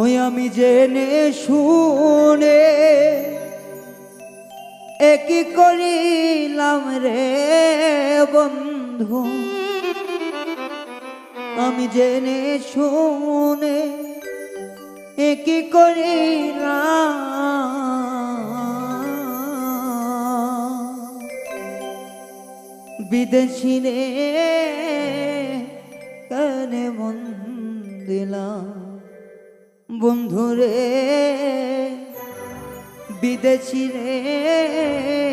ওই আমি জেনে শুনে একই করিলাম রে বন্ধু। আমি জেনে শুনে একই করিলাম। বিদেশি রে কানে মন দিলাম। বন্ধুরে বিদেশি রে।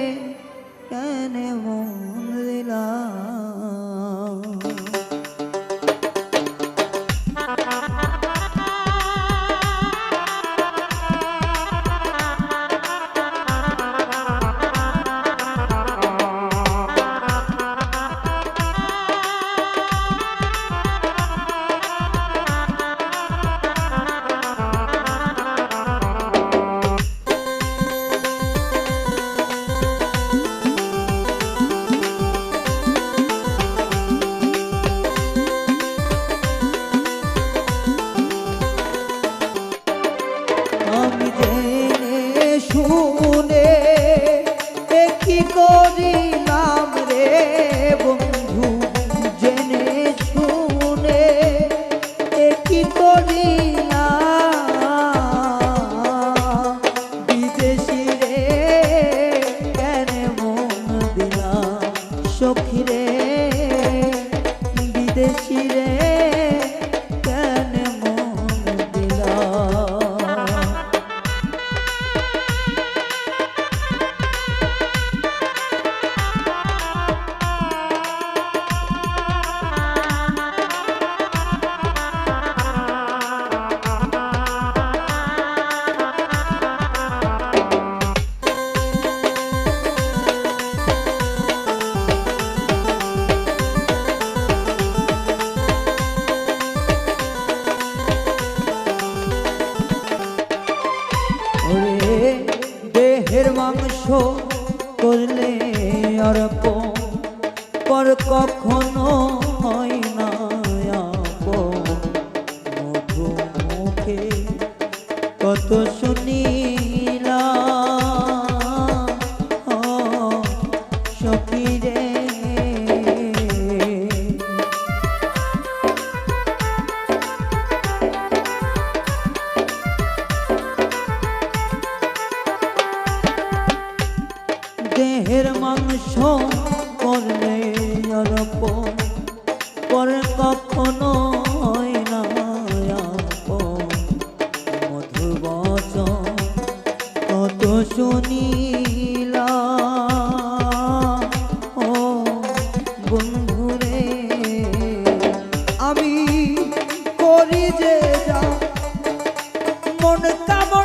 অর্প পর কখনো হয় না মধু মুখে কত শুনিলাম কত শুনিলা ও বন্ধুরে আমি করি যে যা মন কামনা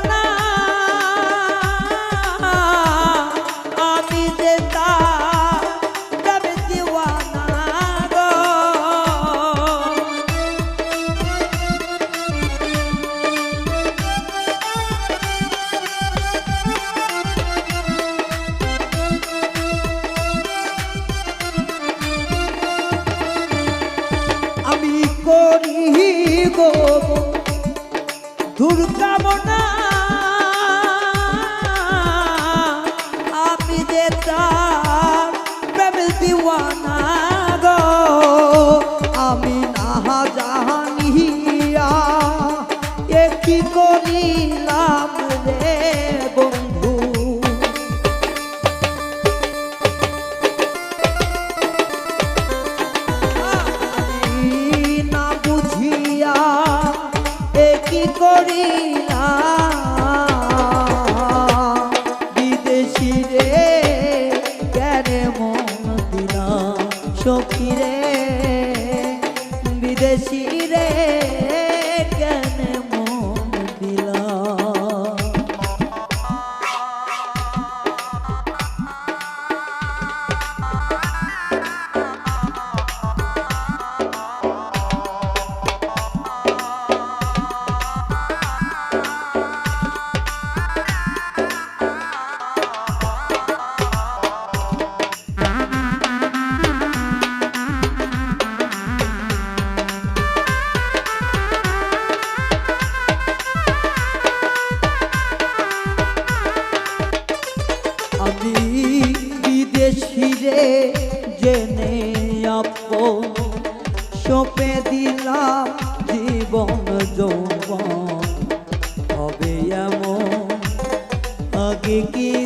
দিলাম বিদেশিরে জেনে আপন। সপে দিলা জীবন যৌবন। হবে এমন আগে কি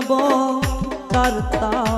যাব তার তা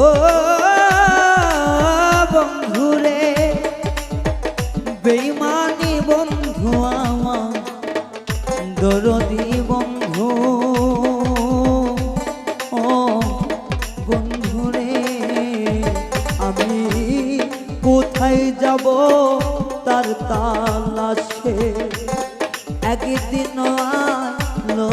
ও বন্ধুরে, বেইমানি বন্ধু আমার, দরদি বন্ধু। ও বন্ধুরে, আমি কোথায় যাব তার তালাশে? একদিন আলো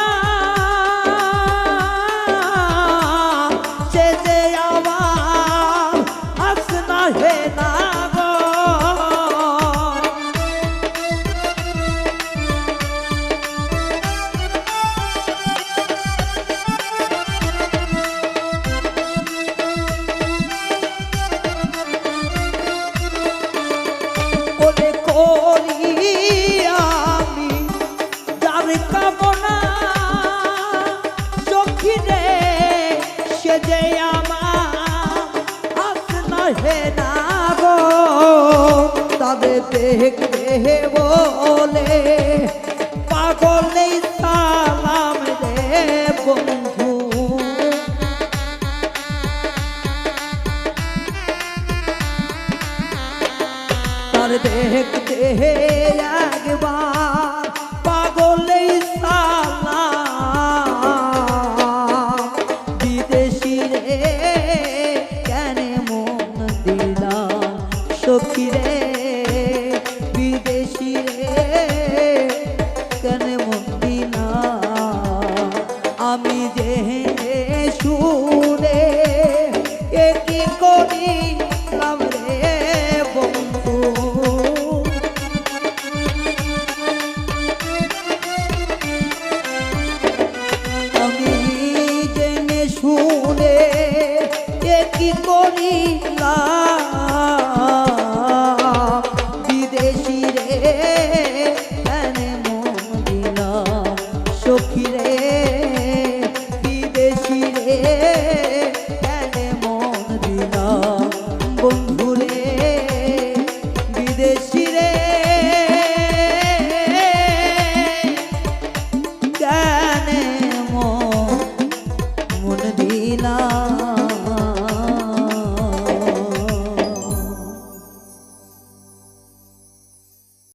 देख दे बोले।